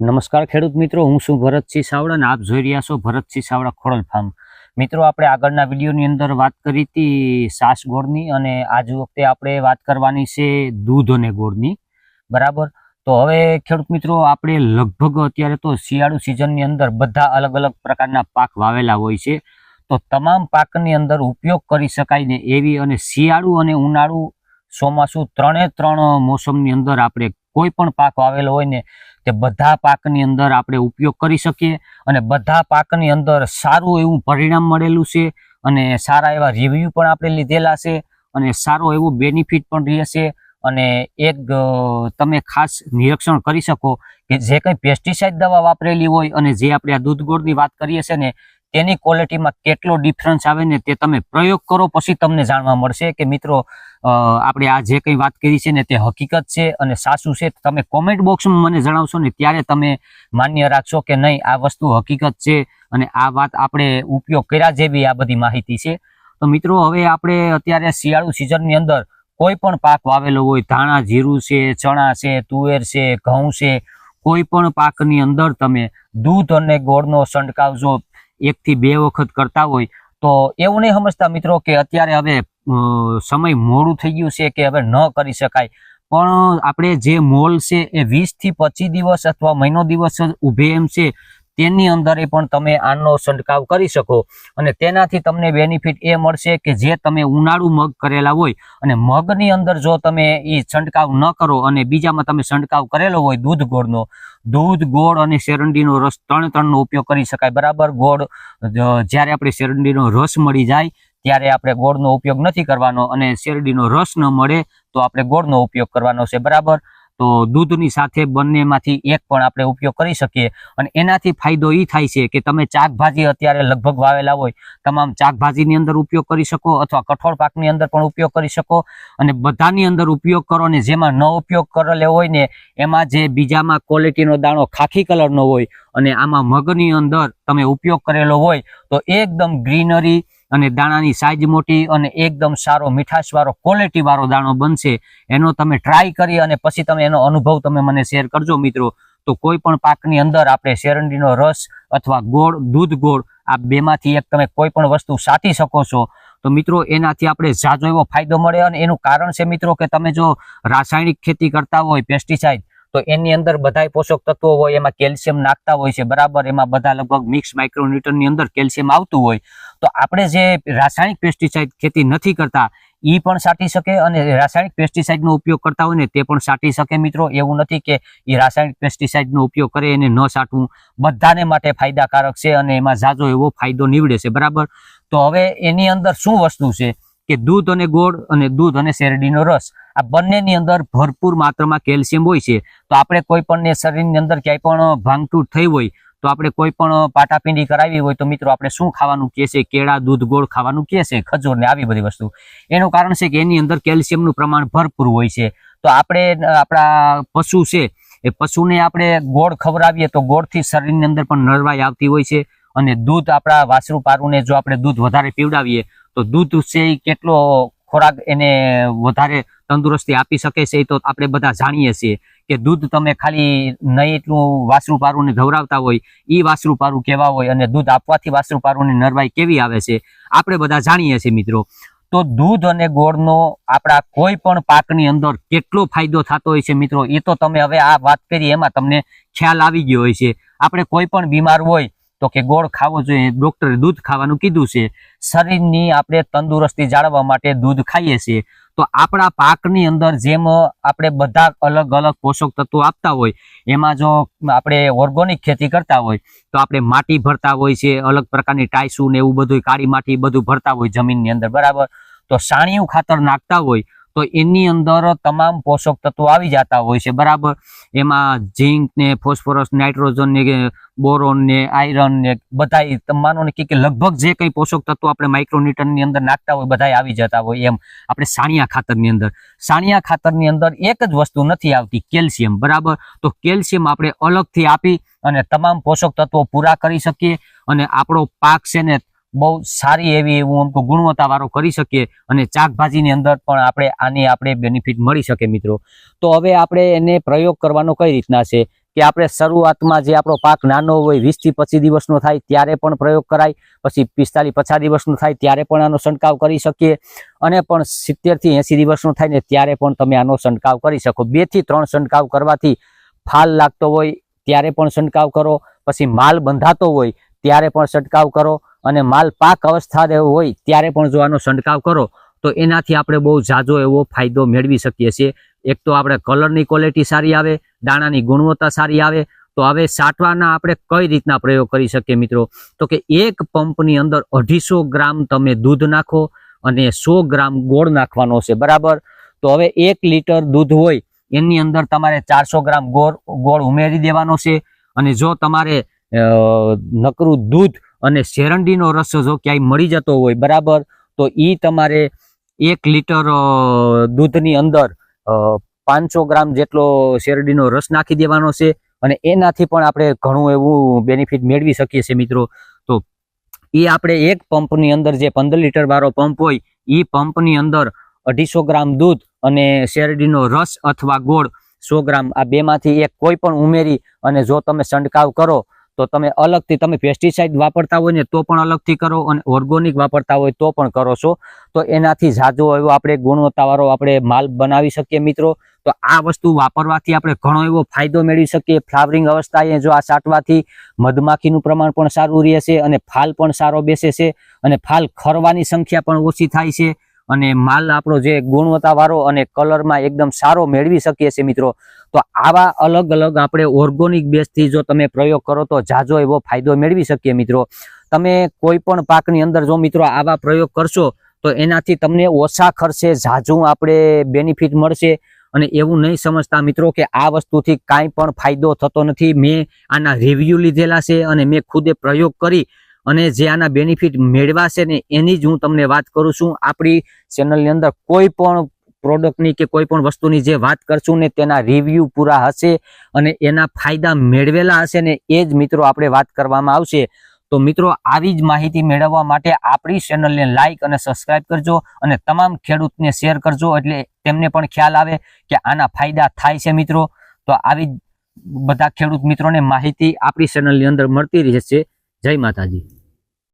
નમસ્કાર ખેડૂત મિત્રો, હું છું ભરતસિંહ સાવડા અને આપ જોઈ રહ્યા છો ભરતસિંહ સાવડા ખોડલ ફાર્મ મિત્રો, આપણે આગળના વિડીયોની અંદર વાત કરી હતી સાસ ગોળની અને આજ વખતે આપણે વાત કરવાની છે દૂધ અને ગોળની. બરાબર? તો હવે ખેડૂત મિત્રો, આપણે લગભગ અત્યારે તો શિયાળુ સિઝનની અંદર બધા અલગ અલગ પ્રકારના પાક વાવેલા હોય છે. તો તમામ પાકની અંદર ઉપયોગ કરી શકાય ને એવી અને શિયાળુ અને ઉનાળુ ચોમાસું ત્રણે ત્રણ મોસમની અંદર આપણે કોઈ પણ પાક વાવેલો હોય ને તે બધા પાકની અંદર આપણે ઉપયોગ કરી શકીએ અને બધા પાકની અંદર સારું એવું પરિણામ મળેલું છે અને સારા એવા રિવ્યૂ પણ આપણે લીધેલા છે અને સારો એવો બેનિફિટ પણ રહેશે અને એક તમે ખાસ નિરીક્ષણ કરી શકો કે જે કંઈ પેસ્ટિસાઇડ દવા વાપરેલી હોય અને જે આપણે આ દૂધ ગોળની વાત કરીએ છીએ ને તેની ક્વોલિટીમાં કેટલો ડિફરન્સ આવે ને તે તમે પ્રયોગ કરો, પછી તમને જાણવા મળશે કે મિત્રો આપણે આ જે કંઈ વાત કરી છે ને તે હકીકત છે અને સાચું છે. તમે કોમેન્ટ બોક્સમાં મને જણાવશો ને ત્યારે તમે માન્ય રાખશો કે નહીં, આ વસ્તુ હકીકત છે અને આ વાત આપણે ઉપયોગ કર્યા જેવી આ બધી માહિતી છે. તો મિત્રો, હવે આપણે અત્યારે શિયાળુ સિઝનની અંદર કોઈ પણ પાક વાવેલો હોય, ધાણા, જીરું છે, ચણા છે, તુવેર છે, ઘઉં છે, કોઈ પણ પાકની અંદર તમે દૂધ અને ગોળનો છંટકાવ જો એકથી બે વખત કરતા હોય, તો એવું નહીં સમજતા મિત્રો કે અત્યારે હવે સમય મોડું થઈ ગયું છે કે હવે ન કરી શકાય. પણ આપણે જે મોલ છે એ વીસથી પચીસ દિવસ અથવા મહિનો દિવસ ઉભે એમ છે તેની અંદર પણ તમે આનો છંટકાવ કરી શકો અને તેનાથી તમને બેનિફિટ એ મળશે કે જે તમે ઉનાળુ મગ કરેલા હોય અને મગની અંદર જો તમે એ છંટકાવ ન કરો અને બીજામાં તમે છંટકાવ કરેલો હોય દૂધ ગોળનો, દૂધ ગોળ અને શેરંડીનો રસ ત્રણ ત્રણનો ઉપયોગ કરી શકાય. બરાબર? ગોળ જ્યારે આપણે શેરંડીનો રસ મળી જાય, ત્યારે આપણે ગોળનો ઉપયોગ નથી કરવાનો અને શેરડીનો રસ ન મળે તો આપણે ગોળનો ઉપયોગ કરવાનો છે. બરાબર? તો દૂધની સાથે બંનેમાંથી એક પણ આપણે ઉપયોગ કરી શકીએ. અને એનાથી ફાયદો એ થાય છે કે તમે શાકભાજી અત્યારે લગભગ વાવેલા હોય, તમામ શાકભાજીની અંદર ઉપયોગ કરી શકો અથવા કઠોળ પાકની અંદર પણ ઉપયોગ કરી શકો. અને બધાની અંદર ઉપયોગ કરો ને જેમાં ન ઉપયોગ કરેલો હોય ને એમાં જે બીજામાં ક્વોલિટીનો દાણો ખાખી કલરનો હોય અને આમાં મગની અંદર તમે ઉપયોગ કરેલો હોય તો એકદમ ગ્રીનરી અને દાણાની સાઈઝ મોટી અને એકદમ સારો મીઠાશવાળો ક્વોલિટીવાળો દાણો બનશે. એનો તમે ટ્રાય કરી અને પછી તમે એનો અનુભવ તમે મને શેર કરજો મિત્રો. તો કોઈ પણ પાકની અંદર આપણે શેરંડીનો રસ અથવા ગોળ, દૂધ ગોળ, આ બેમાંથી એક તમે કોઈ પણ વસ્તુ સાચી શકો છો. તો મિત્રો, એનાથી આપણે ઝાઝો એવો ફાયદો મળે અને એનું કારણ છે મિત્રો કે તમે જો રાસાયણિક ખેતી કરતા હોય પેસ્ટિસાઇડ તો એની અંદર બધાય પોષક તત્વો હોય, એમાં કેલ્શિયમ નાખતા હોય છે, બરાબર? એમાં બધા લગભગ મિક્સ માઇક્રોન્યુટનની અંદર કેલ્શિયમ આવતું હોય. તો આપણે જે રાસાયણિક પેસ્ટિસાઇડ ખેતી નથી કરતા એ પણ સાટી શકે અને રાસાયણિક પેસ્ટિસાઇડનો ઉપયોગ કરતા હોય ને, તે પણ સાટી શકે મિત્રો. એવું નથી કે એ રાસાયણિક પેસ્ટિસાઇડનો ઉપયોગ કરે, એને ન સાટવું. બધાને માટે ફાયદાકારક છે અને એમાં ઝાઝો એવો ફાયદો નીવડે છે, બરાબર? તો હવે એની અંદર શું વસ્તુ છે? કે દૂધ અને ગોળ અને દૂધ અને શેરડીનો રસ. આ બંનેની અંદર ભરપૂર માત્રામાં કેલ્શિયમ હોય છે. તો આપણે કોઈ પણ શરીરની અંદર ક્યાંય પણ ભાંગતૂટ થઈ હોય, તો આપણે કોઈ પણ પાટાપિંડી કરાવી હોય, તો મિત્રો આપણે શું ખાવાનું કહે છે? કેળા, દૂધ, ગોળ ખાવાનું કહે છે? ખજૂર ને આવી બધી વસ્તુ. એનું કારણ છે કે એની અંદર કેલ્શિયમનું પ્રમાણ ભરપૂર હોય છે. તો આપણે આપણા પશુ છે, એ પશુને આપણે ગોળ ખવડાવીએ તો ગોળથી શરીરની અંદર પણ નરવાઈ આવતી હોય છે અને દૂધ આપણા વાસરું પારુને જો આપણે દૂધ વધારે પીવડાવીએ, તો દૂધ છે એ કેટલો ખોરાક એને વધારે તંદુરસ્તી આપી શકે છે, એ તો આપણે બધા જાણીએ છીએ કે દૂધ તમે ખાલી નહીં એટલું વાસરું પારુંને ધવરાવતા હોય એ વાસરું પારું કેવા હોય અને દૂધ આપવાથી વાસરું પારુંની નરવાઈ કેવી આવે છે, આપણે બધા જાણીએ છીએ મિત્રો. તો દૂધ અને ગોળનો આપણા કોઈ પણ પાકની અંદર કેટલો ફાયદો થતો હોય છે મિત્રો, એ તો તમે હવે આ વાત કરી, એમાં તમને ખ્યાલ આવી ગયો હોય છે. આપણે કોઈ પણ બીમાર હોય તો કે ગોળ ખાવો જોઈએ. ડોક્ટરે દૂધ ખાવાનું કીધું છે. શરીરની આપણે તંદુરસ્તી જાળવવા માટે દૂધ ખાઈએ છીએ. તો આપણા પાકની અંદર જેમ આપણે બધા અલગ અલગ પોષક તત્વો આપતા હોય, એમાં જો આપણે ઓર્ગોનિક ખેતી કરતા હોય, તો આપણે માટી ભરતા હોય છે, અલગ પ્રકારની ટાઈસુ ને એવું બધું કાળી માટી બધું ભરતા હોય જમીનની અંદર, બરાબર? તો સાણિયું ખાતર નાખતા હોય તો એની અંદર તમામ પોષક તત્વો આવી જતા હોય છે. બરાબર? એમાં ઝીંક ને ફોસ્ફરસ, નાઇટ્રોજન ને બોરોન ને, આયરન ને બધા માનો ને કે લગભગ જે કંઈ પોષક તત્વો આપણે માઇક્રોન્યુટનની અંદર નાખતા હોય બધા આવી જતા હોય એમ. આપણે સાણિયા ખાતરની અંદર. સાણિયા ખાતરની અંદર એક જ વસ્તુ નથી આવતી, કેલ્શિયમ. બરાબર? તો કેલ્શિયમ આપણે અલગથી આપી અને તમામ પોષક તત્વો પૂરા કરી શકીએ અને આપણો પાક છે ને બહુ સારી એવી એવું અમુક ગુણવત્તાવાળો કરી શકીએ અને શાકભાજીની અંદર પણ આપણે આની આપણે બેનિફિટ મળી શકે મિત્રો. તો હવે આપણે એને પ્રયોગ કરવાનો કઈ રીતના છે? કે આપણે શરૂઆતમાં જે આપણો પાક નાનો હોય વીસથી પચીસ દિવસનો થાય ત્યારે પણ પ્રયોગ કરાય, પછી પિસ્તાલીસ, પચાસ દિવસનો થાય ત્યારે પણ આનો છંટકાવ કરી શકીએ અને પણ સિત્તેરથી એસી દિવસનો થાય ને ત્યારે પણ તમે આનો છંટકાવ કરી શકો. બેથી ત્રણ છંટકાવ કરવાથી ફાલ લાગતો હોય ત્યારે પણ છંટકાવ કરો, પછી માલ બંધાતો હોય ત્યારે પણ છંટકાવ કરો અને માલ પાક અવસ્થા હોય ત્યારે પણ જો આનો છંટકાવ કરો, તો એનાથી આપણે બહુ ઝાઝો એવો ફાયદો મેળવી શકીએ છીએ. એક તો આપણે કલરની ક્વોલિટી સારી આવે, દાણાની ગુણવત્તા સારી આવે, તો હવે સાટવાના આપણે કઈ રીતના પ્રયોગ કરી શકીએ મિત્રો? તો કે એક પંપની અંદર અઢીસો ગ્રામ તમે દૂધ નાખો અને સો ગ્રામ ગોળ નાખવાનો છે, બરાબર? તો હવે એક લીટર દૂધ હોય, એની અંદર તમારે ચારસો ગ્રામ ગોળ ગોળ ઉમેરી દેવાનો છે અને જો તમારે નકરું દૂધ અને શેરંડીનો રસ જો ક્યાંય મળી જતો હોય, બરાબર? તો એ તમારે એક લીટર દૂધની અંદર પાંચસો ગ્રામ જેટલો શેરડીનો રસ નાખી દેવાનો છે અને એનાથી પણ આપણે ઘણું એવું બેનિફિટ મેળવી શકીએ છીએ મિત્રો. તો એ આપણે એક પંપની અંદર જે પંદર લીટર વાળો પંપ હોય એ પંપની અંદર અઢીસો ગ્રામ દૂધ અને શેરડીનો રસ અથવા ગોળ સો ગ્રામ આ બેમાંથી એક કોઈ પણ ઉમેરી અને જો તમે છંટકાવ કરો તો તમે અલગથી તમે પેસ્ટિસાઇડ વાપરતા હોય ને તો પણ અલગથી કરો અને ઓર્ગોનિક વાપરતા હોય તો પણ કરો છો. તો એનાથી ઝાઝો એવો આપણે ગુણવત્તાવાળો આપણે માલ બનાવી શકીએ મિત્રો. તો આ વસ્તુ વાપરવાથી આપણે ઘણો એવો ફાયદો મેળવી શકીએ. ફ્લાવરિંગ અવસ્થાએ જો આ છાંટવાથી મધમાખીનું પ્રમાણ પણ સારું રહેશે અને ફાલ પણ સારો બેસે છે અને ફાલ ખરવાની સંખ્યા પણ ઓછી થાય છે. અને માલ આપણો જે ગુણવત્તાવાળો અને કલરમાં એકદમ સારો મેળવી શકીએ છીએ મિત્રો, તો આવા અલગ અલગ આપણે ઓર્ગોનિક બેઝથી જો તમે પ્રયોગ કરો તો જાજો એવો ફાયદો મેળવી શકીએ મિત્રો. તમે કોઈ પણ પાકની અંદર જો મિત્રો આવા પ્રયોગ કરશો, તો એનાથી તમને ઓછા ખર્ચે ઝાઝું આપણે બેનિફિટ મળશે. અને એવું નહીં સમજતા મિત્રો કે આ વસ્તુથી કાંઈ પણ ફાયદો થતો નથી. મેં આના રિવ્યૂ લીધેલા છે અને મેં ખુદે પ્રયોગ કરી અને જે આના બેનિફિટ મેળવાશે ને એની જ હું તમને વાત કરું છું. આપણી ચેનલની અંદર કોઈ પણ પ્રોડક્ટની કે કોઈ પણ વસ્તુની જે વાત કરશું ને તેના રિવ્યૂ પૂરા હશે અને એના ફાયદા મેળવેલા હશે ને એ જ મિત્રો આપણે વાત કરવામાં આવશે. તો મિત્રો, આવી જ માહિતી મેળવવા માટે આપણી ચેનલને લાઇક અને સબસ્ક્રાઇબ કરજો અને તમામ ખેડૂતને શેર કરજો એટલે તેમને પણ ખ્યાલ આવે કે આના ફાયદા થાય છે મિત્રો. તો આવી બધા ખેડૂત મિત્રોને માહિતી આપણી ચેનલની અંદર મળતી રહેશે. જય માતાજી.